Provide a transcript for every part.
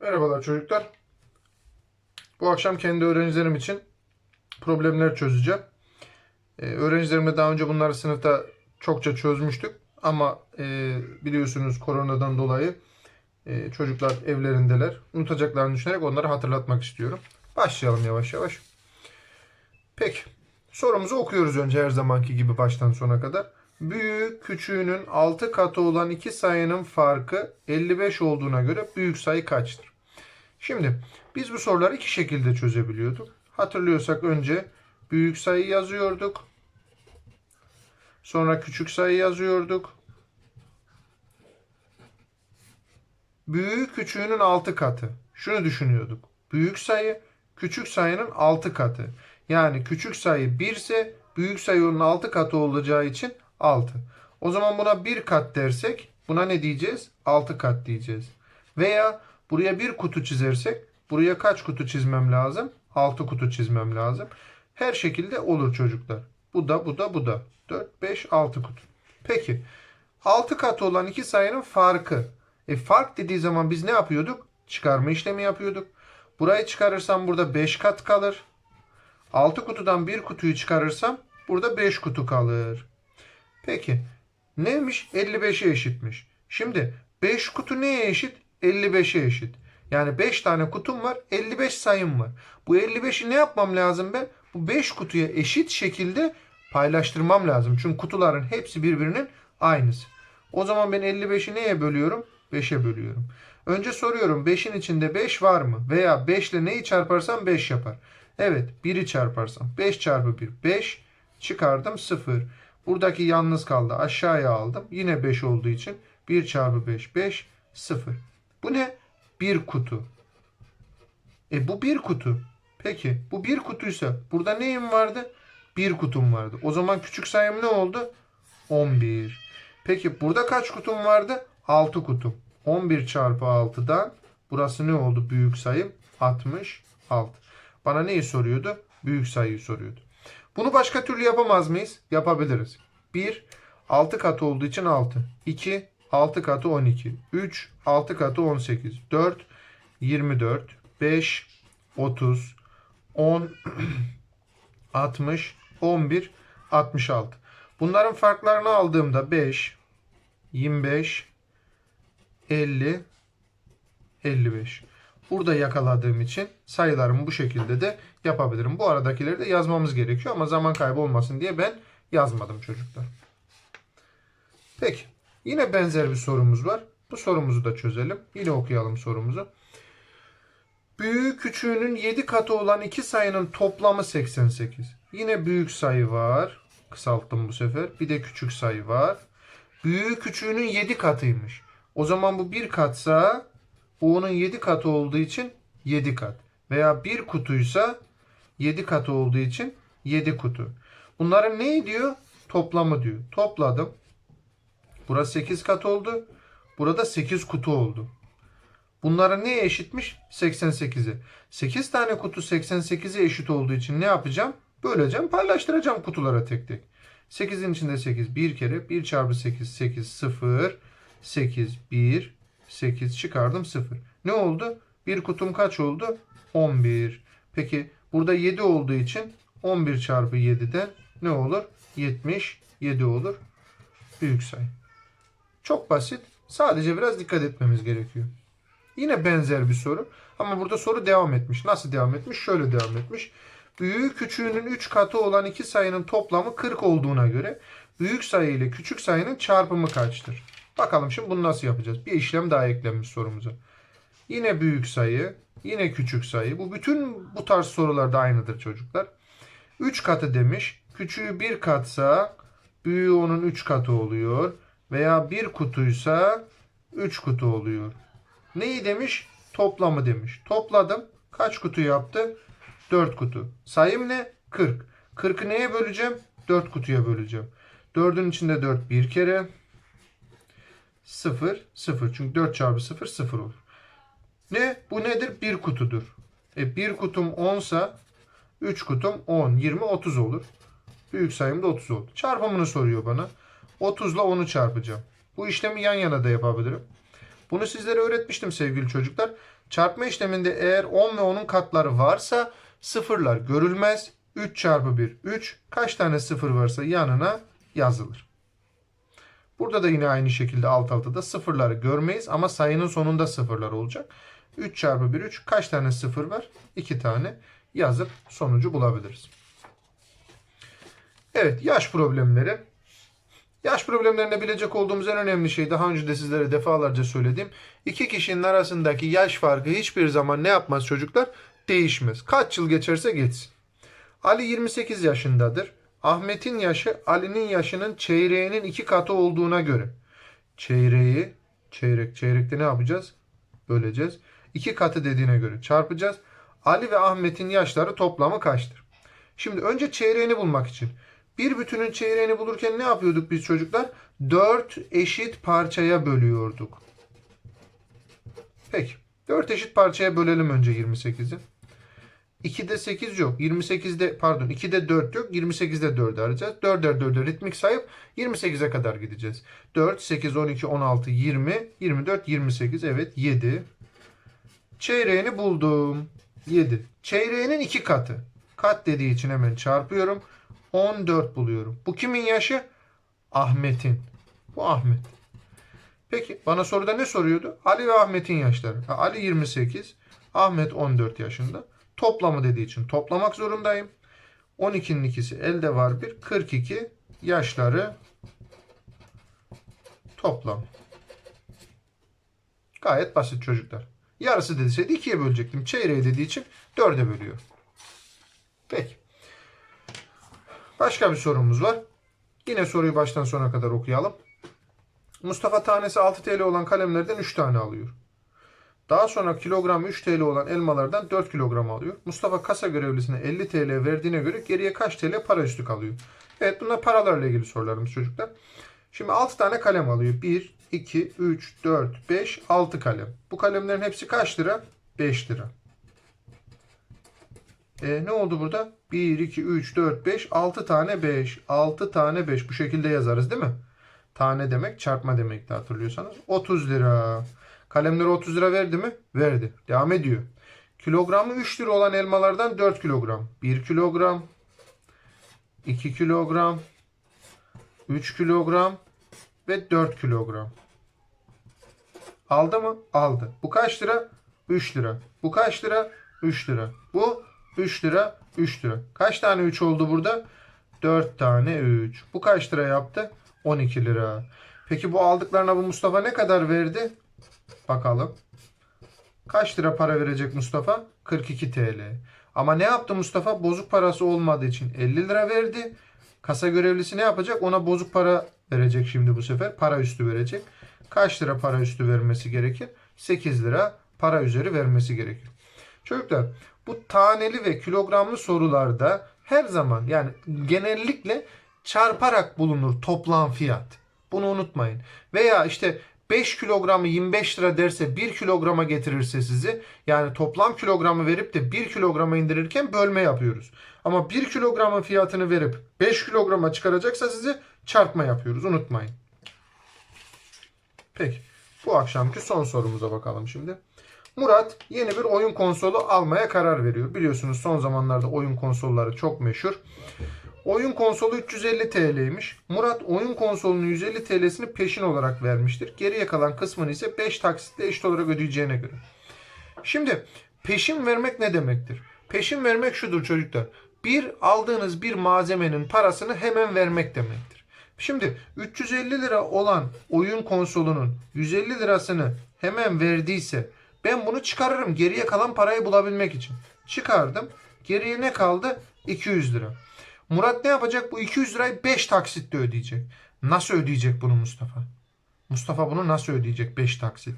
Merhabalar çocuklar. Bu akşam kendi öğrencilerim için problemler çözeceğim. Ee, öğrencilerimle daha önce bunları sınıfta çokça çözmüştük. Ama e, biliyorsunuz koronadan dolayı e, çocuklar evlerindeler. Unutacaklarını düşünerek onları hatırlatmak istiyorum. Başlayalım yavaş yavaş. Peki. Sorumuzu okuyoruz önce her zamanki gibi baştan sona kadar. Büyüğü küçüğünün 6 katı olan iki sayının farkı 55 olduğuna göre büyük sayı kaçtır? Şimdi biz bu soruları iki şekilde çözebiliyorduk. Hatırlıyorsak önce büyük sayı yazıyorduk. Sonra küçük sayı yazıyorduk. Büyüğü küçüğünün 6 katı. Şunu düşünüyorduk. Büyük sayı küçük sayının 6 katı. Yani küçük sayı 1 ise büyük sayı onun 6 katı olacağı için 6. O zaman buna 1 kat dersek buna ne diyeceğiz? 6 kat diyeceğiz. Veya buraya bir kutu çizersek buraya kaç kutu çizmem lazım? 6 kutu çizmem lazım. Her şekilde olur çocuklar. Bu da bu da bu da. 4, 5, 6 kutu. Peki 6 katı olan iki sayının farkı. E fark dediği zaman biz ne yapıyorduk? Çıkarma işlemi yapıyorduk. Burayı çıkarırsam burada 5 kat kalır. 6 kutudan bir kutuyu çıkarırsam burada 5 kutu kalır. Peki neymiş? 55'e eşitmiş. Şimdi 5 kutu neye eşit? 55'e eşit. Yani 5 tane kutum var, 55 sayım var. Bu 55'i ne yapmam lazım ben? Bu 5 kutuya eşit şekilde paylaştırmam lazım. Çünkü kutuların hepsi birbirinin aynısı. O zaman ben 55'i neye bölüyorum? 5'e bölüyorum. Önce soruyorum 5'in içinde 5 var mı? Veya 5 ile neyi çarparsam 5 yapar. Evet 1'i çarparsam 5 çarpı 1 5 çıkardım 0. Buradaki yalnız kaldı aşağıya aldım. Yine 5 olduğu için 1 çarpı 5 5 0. Bu ne? Bir kutu. E bu bir kutu. Peki bu bir kutuysa burada neyim vardı? Bir kutum vardı. O zaman küçük sayım ne oldu? 11. Peki burada kaç kutum vardı? 6 kutum. 11 çarpı 6'dan burası ne oldu büyük sayım? 66. Bana neyi soruyordu? Büyük sayıyı soruyordu. Bunu başka türlü yapamaz mıyız? Yapabiliriz. 1, 6 katı olduğu için 6. 2, 6 katı 12. 3, 6 katı 18. 4, 24. 5, 30. 10, 60. 11, 66. Bunların farklarını aldığımda 5, 25, 50, 55. Burada yakaladığım için sayılarımı bu şekilde de yapabilirim. Bu aradakileri de yazmamız gerekiyor ama zaman kaybı olmasın diye ben yazmadım çocuklar. Peki. Yine benzer bir sorumuz var. Bu sorumuzu da çözelim. Yine okuyalım sorumuzu. Büyüğü küçüğünün 7 katı olan iki sayının toplamı 88. Yine büyük sayı var. Kısalttım bu sefer. Bir de küçük sayı var. Büyüğü küçüğünün 7 katıymış. O zaman bu bir katsa bu onun 7 katı olduğu için 7 kat. Veya bir kutuysa 7 katı olduğu için 7 kutu. Bunların ne diyor? Toplamı diyor. Topladım. Burası 8 kat oldu. Burada 8 kutu oldu. Bunların neye eşitmiş? 88'e. 8 tane kutu 88'e eşit olduğu için ne yapacağım? Böleceğim, paylaştıracağım kutulara tek tek. 8'in içinde 8 bir kere. 1 çarpı 8, 8, 0, 8, 1, 8 çıkardım 0. Ne oldu? Bir kutum kaç oldu? 11. Peki burada 7 olduğu için 11 çarpı 7'den ne olur? 77 olur. Büyük sayı. Çok basit. Sadece biraz dikkat etmemiz gerekiyor. Yine benzer bir soru. Ama burada soru devam etmiş. Nasıl devam etmiş? Şöyle devam etmiş. Büyüğü küçüğünün 3 katı olan iki sayının toplamı 40 olduğuna göre büyük sayı ile küçük sayının çarpımı kaçtır? Bakalım şimdi bunu nasıl yapacağız? Bir işlem daha eklenmiş sorumuza. Yine büyük sayı, yine küçük sayı. Bu bütün bu tarz sorularda aynıdır çocuklar. 3 katı demiş. Küçüğü 1 katsa büyüğü onun 3 katı oluyor. Veya bir kutuysa 3 kutu oluyor. Neyi demiş? Toplamı demiş. Topladım. Kaç kutu yaptı? 4 kutu. Sayım ne? 40. 40'ı neye böleceğim? 4 kutuya böleceğim. 4'ün içinde 4 bir kere. 0, 0. Çünkü 4 çarpı 0, 0 olur. Ne? Bu nedir? Bir kutudur. E bir kutum 10 sa 3 kutum 10, 20, 30 olur. Büyük sayım da 30 oldu. Çarpımını soruyor bana. 30 ile 10'u çarpacağım. Bu işlemi yan yana da yapabilirim. Bunu sizlere öğretmiştim sevgili çocuklar. Çarpma işleminde eğer 10 ve onun katları varsa sıfırlar görülmez. 3 çarpı 1 3. Kaç tane sıfır varsa yanına yazılır. Burada da yine aynı şekilde alt alta da sıfırları görmeyiz ama sayının sonunda sıfırlar olacak. 3 çarpı 1 3. Kaç tane sıfır var? 2 tane yazıp sonucu bulabiliriz. Evet yaş problemleri. Yaş problemlerinde bilecek olduğumuz en önemli şey daha önce de sizlere defalarca söyledim. İki kişinin arasındaki yaş farkı hiçbir zaman ne yapmaz çocuklar? Değişmez. Kaç yıl geçerse geçsin. Ali 28 yaşındadır. Ahmet'in yaşı Ali'nin yaşının çeyreğinin iki katı olduğuna göre. Çeyreği, çeyrek, çeyrekte ne yapacağız? Böleceğiz. İki katı dediğine göre çarpacağız. Ali ve Ahmet'in yaşları toplamı kaçtır? Şimdi önce çeyreğini bulmak için. Bir bütünün çeyreğini bulurken ne yapıyorduk biz çocuklar? 4 eşit parçaya bölüyorduk. Peki. 4 eşit parçaya bölelim önce 28'i. 2'de 8 yok. 28'de pardon 2'de 4 yok. 28'de 4 arayacağız. 4'er 4'er ritmik sayıp 28'e kadar gideceğiz. 4, 8, 12, 16, 20, 24, 28. Evet 7. Çeyreğini buldum. 7. Çeyreğinin 2 katı. Kat dediği için hemen çarpıyorum. 14 buluyorum. Bu kimin yaşı? Ahmet'in. Bu Ahmet. Peki bana soruda ne soruyordu? Ali ve Ahmet'in yaşları. Ali 28, Ahmet 14 yaşında. Toplamı dediği için toplamak zorundayım. 12'nin ikisi elde var bir. 42 yaşları toplam. Gayet basit çocuklar. Yarısı deseydi ikiye bölecektim. Çeyreği dediği için dörde bölüyor. Peki. Başka bir sorumuz var. Yine soruyu baştan sona kadar okuyalım. Mustafa tanesi 6 TL olan kalemlerden 3 tane alıyor. Daha sonra kilogram 3 TL olan elmalardan 4 kilogram alıyor. Mustafa kasa görevlisine 50 TL verdiğine göre geriye kaç TL para üstü kalıyor? Evet bunlar paralarla ilgili sorularımız çocuklar. Şimdi 6 tane kalem alıyor. 1, 2, 3, 4, 5, 6 kalem. Bu kalemlerin hepsi kaç lira? 5 lira. E, ne oldu burada? 1, 2, 3, 4, 5, 6 tane 5. 6 tane 5. Bu şekilde yazarız değil mi? Tane demek çarpma demekti hatırlıyorsanız. 30 lira. Kalemlere 30 lira verdi mi? Verdi. Devam ediyor. Kilogramı 3 lira olan elmalardan 4 kilogram. 1 kilogram. 2 kilogram. 3 kilogram. Ve 4 kilogram. Aldı mı? Aldı. Bu kaç lira? 3 lira. Bu kaç lira? 3 lira. Bu 3 lira. 3 lira. Kaç tane 3 oldu burada? 4 tane 3. Bu kaç lira yaptı? 12 lira. Peki bu aldıklarına bu Mustafa ne kadar verdi? Bakalım. Kaç lira para verecek Mustafa? 42 TL. Ama ne yaptı Mustafa? Bozuk parası olmadığı için 50 lira verdi. Kasa görevlisi ne yapacak? Ona bozuk para verecek şimdi bu sefer. Para üstü verecek. Kaç lira para üstü vermesi gerekir? 8 lira para üzeri vermesi gerekir. Çocuklar bu taneli ve kilogramlı sorularda her zaman yani genellikle çarparak bulunur toplam fiyat. Bunu unutmayın. Veya işte 5 kilogramı 25 lira derse 1 kilograma getirirse sizi yani toplam kilogramı verip de 1 kilograma indirirken bölme yapıyoruz. Ama 1 kilogramın fiyatını verip 5 kilograma çıkaracaksa sizi çarpma yapıyoruz. Unutmayın. Peki. Bu akşamki son sorumuza bakalım şimdi. Murat yeni bir oyun konsolu almaya karar veriyor. Biliyorsunuz son zamanlarda oyun konsolları çok meşhur. Oyun konsolu 350 TL'ymiş. Murat oyun konsolunun 150 TL'sini peşin olarak vermiştir. Geriye kalan kısmını ise 5 taksitle eşit olarak ödeyeceğine göre. Şimdi peşin vermek ne demektir? Peşin vermek şudur çocuklar. Bir aldığınız bir malzemenin parasını hemen vermek demektir. Şimdi 350 lira olan oyun konsolunun 150 lirasını hemen verdiyse ben bunu çıkarırım geriye kalan parayı bulabilmek için. Çıkardım. Geriye ne kaldı? 200 lira. Murat ne yapacak? Bu 200 lirayı 5 taksitle ödeyecek. Nasıl ödeyecek bunu Mustafa? Mustafa bunu nasıl ödeyecek 5 taksit?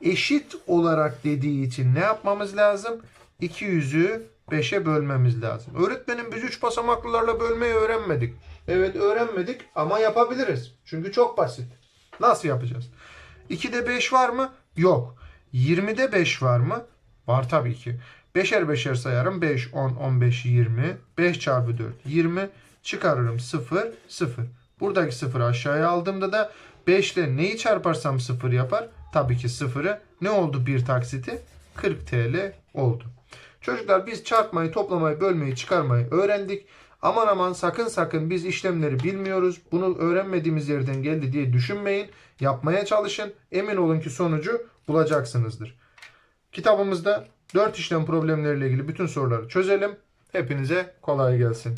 Eşit olarak dediği için ne yapmamız lazım? 200'ü 5'e bölmemiz lazım. Öğretmenim biz 3 basamaklılarla bölmeyi öğrenmedik. Evet öğrenmedik ama yapabiliriz. Çünkü çok basit. Nasıl yapacağız? 2'de 5 var mı? Yok. 20'de 5 var mı? Var tabii ki. Beşer beşer sayarım. 5, 10, 15, 20. 5 çarpı 4, 20. Çıkarırım 0, 0. Buradaki 0'ı aşağıya aldığımda da 5 ile neyi çarparsam 0 yapar? Tabii ki 0'ı. Ne oldu bir taksiti? 40 TL oldu. Çocuklar biz çarpmayı, toplamayı, bölmeyi, çıkarmayı öğrendik. Aman aman sakın sakın biz işlemleri bilmiyoruz. Bunu öğrenmediğimiz yerden geldi diye düşünmeyin. Yapmaya çalışın. Emin olun ki sonucu bulacaksınızdır. Kitabımızda 4 işlem problemleriyle ilgili bütün soruları çözelim. Hepinize kolay gelsin.